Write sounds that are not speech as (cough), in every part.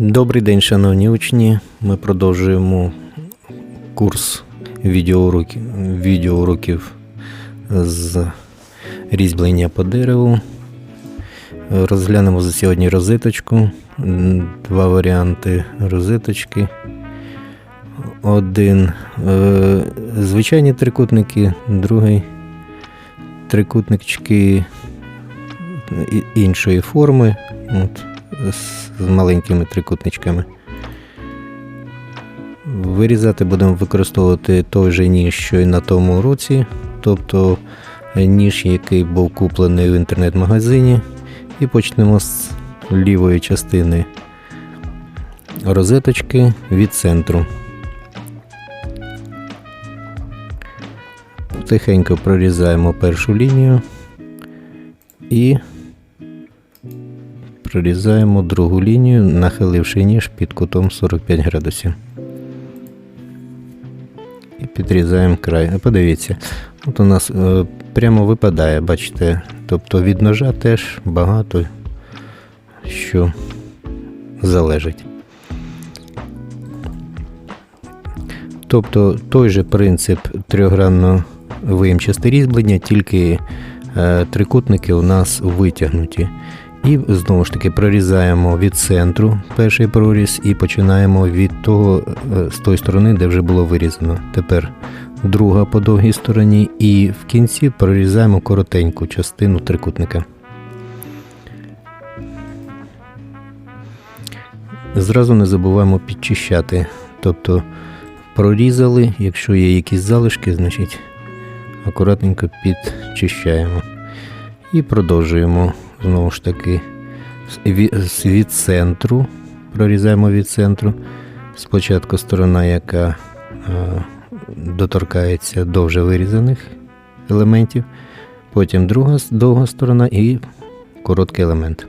Добрий день, шановні учні. Ми продовжуємо курс відеоуроків, відеоуроків з різьблення по дереву. Розглянемо за сьогодні розеточку. Два варіанти розеточки. Один е, звичайні трикутники, другий трикутнички іншої форми. От, з маленькими трикутничками. Вирізати будемо використовувати той же ніж, що і на тому уроці, тобто ніж, який був куплений в інтернет-магазині. І почнемо з лівої частини розеточки від центру. Тихенько прорізаємо першу лінію і Прорізаємо другу лінію, нахиливши ніж під кутом 45 градусів. І підрізаємо край. Подивіться, от у нас е, прямо випадає, бачите, тобто від ножа теж багато що залежить. Тобто той же принцип трьохгранного виємчасте різьблення, тільки е, трикутники у нас витягнуті. І знову ж таки прорізаємо від центру перший проріз і починаємо від того е, з тої сторони, де вже було вирізано. Тепер друга по довгій стороні, і в кінці прорізаємо коротеньку частину трикутника. Зразу не забуваємо підчищати. Тобто прорізали, якщо є якісь залишки, значить акуратненько підчищаємо. І продовжуємо знову ж таки від центру. Прорізаємо від центру. Спочатку сторона, яка е, доторкається до вже вирізаних елементів, потім друга довга сторона і короткий елемент.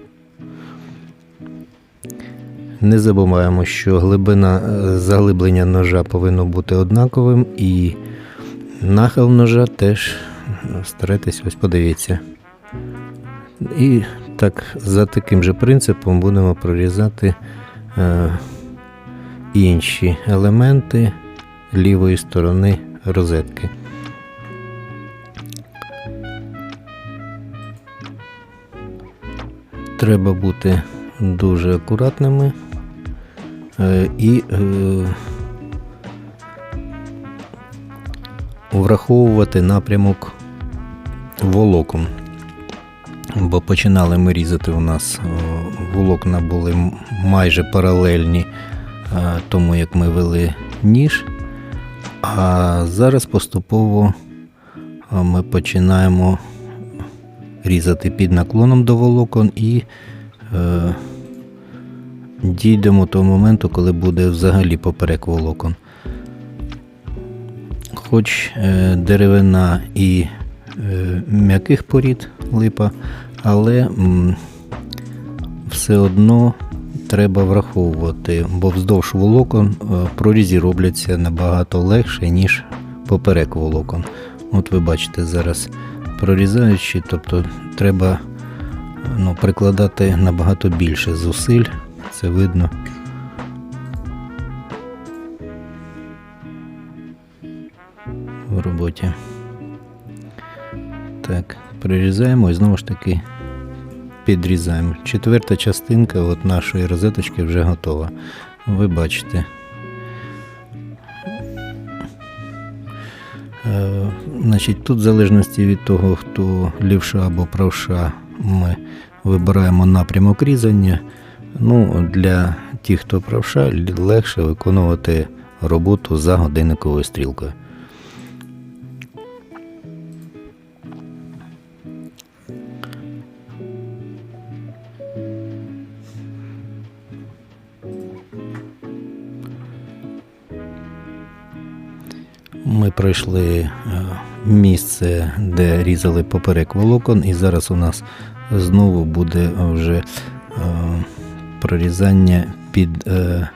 Не забуваємо, що глибина е, заглиблення ножа повинно бути однаковим, і нахил ножа теж е, старайтесь, ось подивіться. І так, за таким же принципом будемо прорізати е, інші елементи лівої сторони розетки. Треба бути дуже акуратними е, і е, враховувати напрямок волокон. Бо починали ми різати у нас волокна були майже паралельні е, тому, як ми вели ніж. А зараз поступово е, ми починаємо різати під наклоном до волокон і е, дійдемо до моменту, коли буде взагалі поперек волокон. Хоч е, деревина і е, м'яких порід липа, але все одно треба враховувати, бо вздовж волокон е, прорізі робляться набагато легше, ніж поперек волокон. От ви бачите зараз прорізаючи, тобто треба ну, прикладати набагато більше зусиль, це видно. В роботі. Так, прирізаємо і знову ж таки підрізаємо. Четверта частинка от нашої розеточки вже готова. Ви бачите. Е, значить, тут в залежності від того, хто лівша або правша, ми вибираємо напрямок різання. Ну, для тих, хто правша, легше виконувати роботу за годинниковою стрілкою. Ми пройшли е, місце, де різали поперек волокон, і зараз у нас знову буде вже е, прорізання під, е,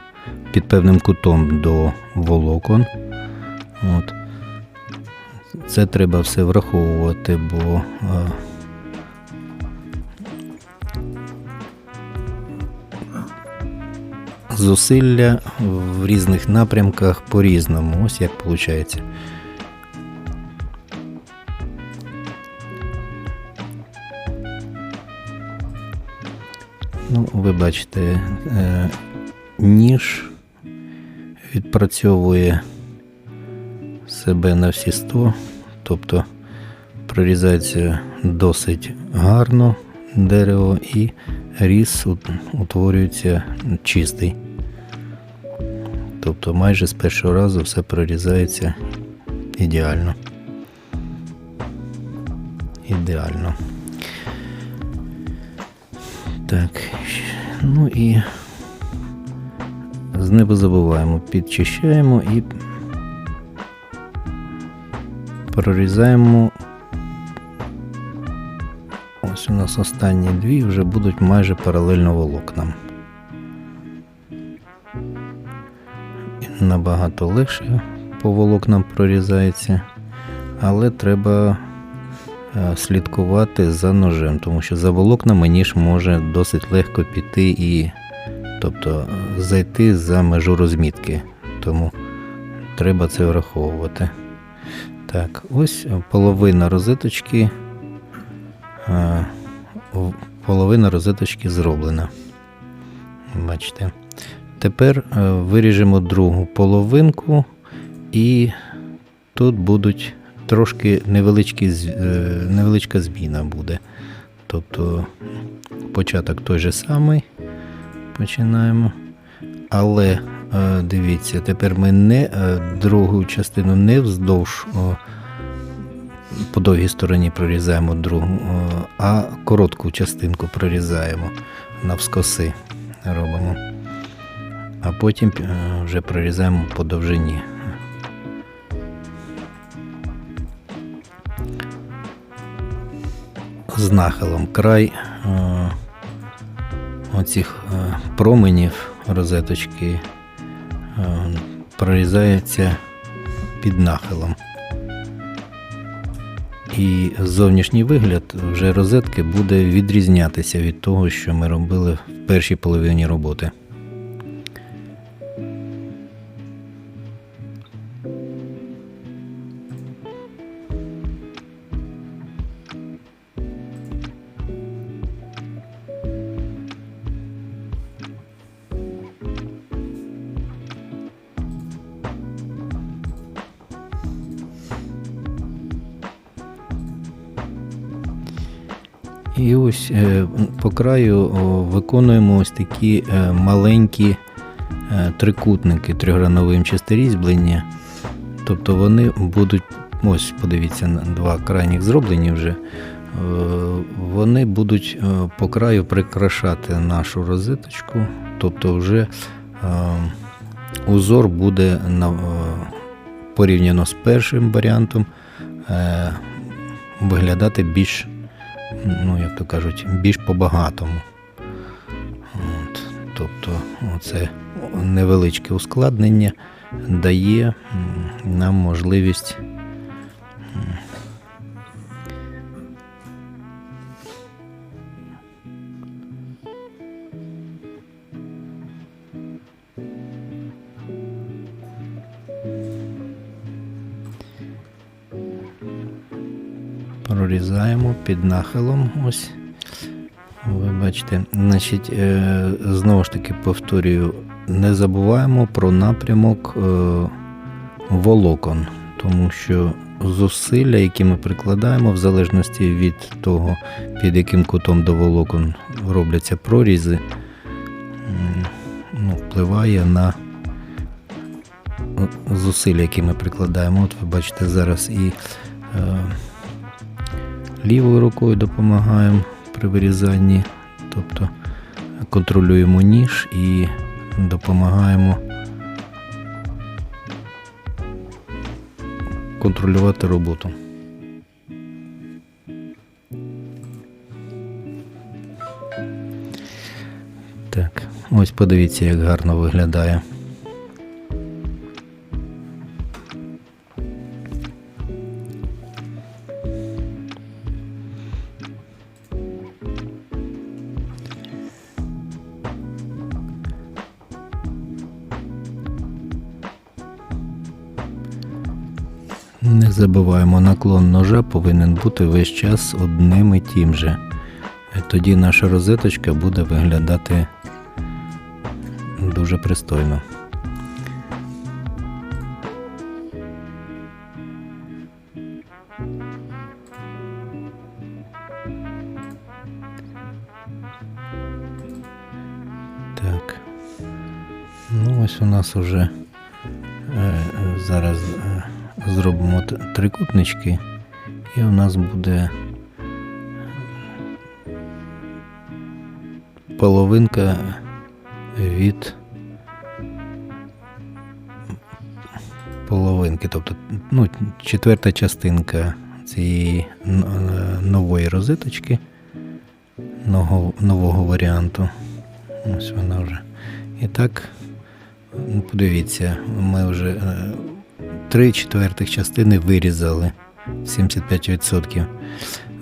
під певним кутом до волокон. От. Це треба все враховувати, бо зусилля в різних напрямках по-різному. Ось як виходить. Ну, ви бачите, е, ніж відпрацьовує себе на всі 100, тобто прорізається досить гарно дерево і ут- утворюється чистий. Тобто майже з першого разу все прорізається ідеально. Ідеально. Так, ну і з неба забуваємо, підчищаємо і прорізаємо. Нас останні дві вже будуть майже паралельно волокнам. І Набагато легше по волокнам прорізається, але треба е, слідкувати за ножем, тому що за волокнами ніж може досить легко піти і тобто е, зайти за межу розмітки. Тому треба це враховувати. Так, ось половина розеточки. Половина розеточки зроблена. Бачите. Тепер е, виріжемо другу половинку, і тут будуть трошки невеличкі, е, невеличка зміна буде. Тобто початок той же самий. Починаємо. Але е, дивіться, тепер ми не другу частину не вздовж по довгій стороні прорізаємо другу, а коротку частинку прорізаємо навскоси робимо. А потім е, вже прорізаємо по довжині. З нахилом край е, оцих е, променів розеточки прорізається під нахилом. І зовнішній вигляд вже розетки буде відрізнятися від того, що ми робили в першій половині роботи. Краю виконуємо ось такі е, маленькі е, трикутники трьохграновим різьблення. Тобто вони будуть, ось подивіться, два крайніх зроблені вже. Е, Вони будуть по краю прикрашати нашу розеточку. Тобто вже узор буде порівняно з першим варіантом виглядати більш ну, як то кажуть, більш по-багатому. От, тобто, це невеличке ускладнення дає нам можливість під нахилом. Ось. Ви бачите, значить, е, знову ж таки повторюю, не забуваємо про напрямок е, волокон, тому що зусилля, які ми прикладаємо, в залежності від того, під яким кутом до волокон робляться прорізи, ну, впливає на зусилля, які ми прикладаємо. От ви бачите зараз і е, лівою рукою допомагаємо при вирізанні, тобто контролюємо ніж і допомагаємо контролювати роботу. Так, ось подивіться, як гарно виглядає. Не забуваємо, наклон ножа повинен бути весь час одним і тим же. Тоді наша розеточка буде виглядати дуже пристойно. Так. Ну, ось у нас уже е, е, зараз е, зробимо трикутнички, і у нас буде половинка від половинки, тобто ну, четверта частинка цієї е, нової розеточки, нового, нового варіанту. Ось вона вже. І так, ну, подивіться, ми вже е, три четвертих частини вирізали 75%.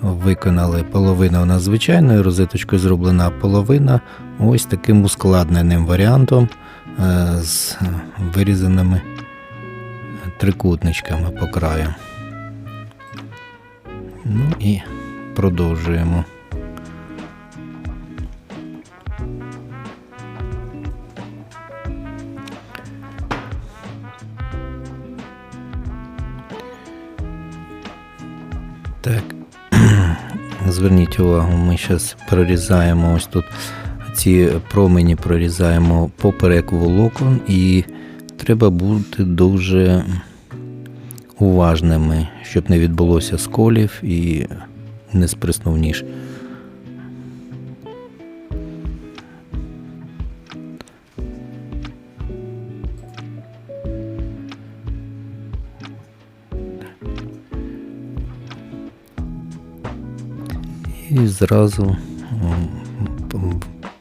Виконали половина у нас звичайною розеточкою зроблена, а половина ось таким ускладненим варіантом е, з вирізаними трикутничками по краю. Ну і продовжуємо. Так. (clears throat) Зверніть увагу, ми зараз прорізаємо ось тут ці промені прорізаємо поперек волокон і треба бути дуже уважними, щоб не відбулося сколів і не сприснув ніж. І зразу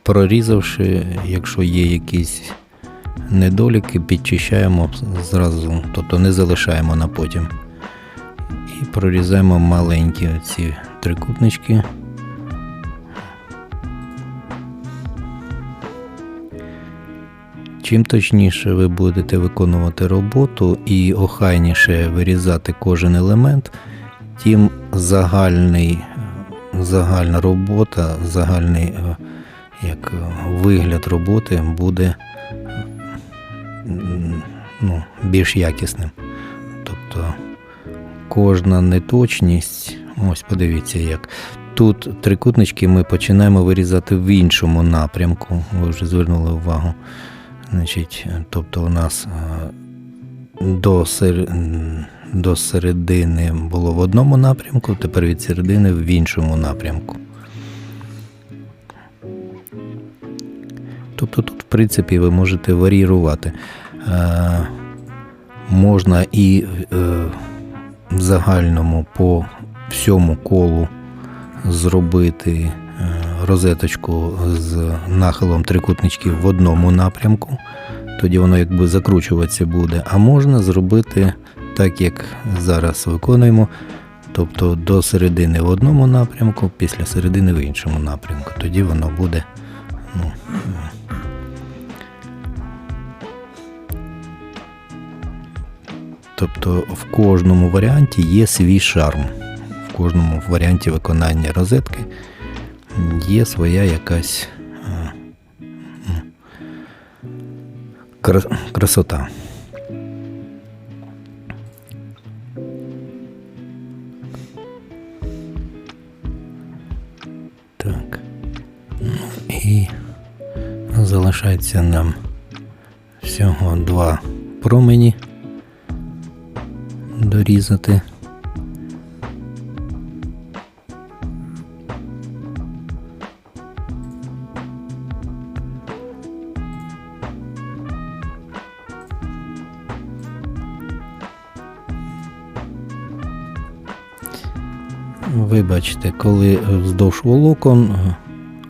прорізавши, якщо є якісь недоліки, підчищаємо зразу, тобто не залишаємо на потім. І прорізаємо маленькі ці трикутнички. Чим точніше ви будете виконувати роботу і охайніше вирізати кожен елемент, тим загальний, загальна робота, загальний е, як е, вигляд роботи буде ну, більш якісним. Тобто кожна неточність, ось подивіться як. Тут трикутнички ми починаємо вирізати в іншому напрямку. Ви вже звернули увагу. Значить, е, тобто у нас до, сер... до середини було в одному напрямку, тепер від середини в іншому напрямку. Тобто тут, в принципі, ви можете варіювати. Е, можна і е, в загальному по всьому колу зробити е, розеточку з нахилом трикутничків в одному напрямку, тоді воно якби закручуватися буде. А можна зробити так, як зараз виконуємо, тобто до середини в одному напрямку, після середини в іншому напрямку. Тоді воно буде. Ну, Тобто в кожному варіанті є свій шарм. В кожному варіанті виконання розетки є своя якась е, кра- красота. Залишається нам всього два промені дорізати. Вибачте, коли вздовж волокон,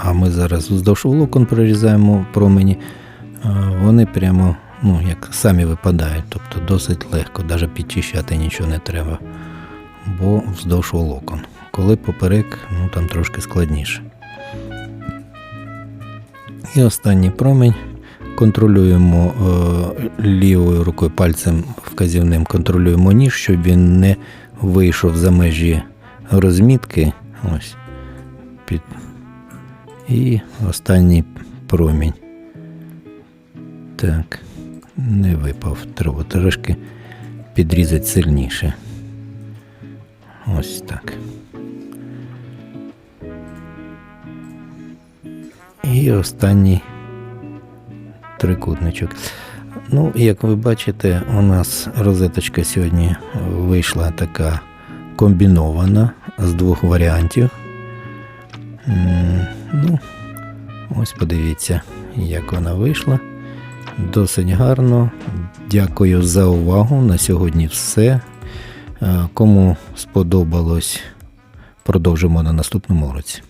а ми зараз вздовж волокон прорізаємо промені, вони прямо ну, як самі випадають, тобто досить легко, навіть підчищати нічого не треба, бо вздовж волокон. Коли поперек, ну там трошки складніше. І останній промень, контролюємо е, лівою рукою пальцем вказівним, контролюємо ніж, щоб він не вийшов за межі розмітки. Ось. Під... І останній промінь. Так, не випав. Треба трошки підрізати сильніше. Ось так. І останній трикутничок. Ну, як ви бачите, у нас розеточка сьогодні вийшла така комбінована з двох варіантів. Ну, ось подивіться, як вона вийшла. Досить гарно. Дякую за увагу. На сьогодні все. Е, Кому сподобалось, продовжимо на наступному уроці.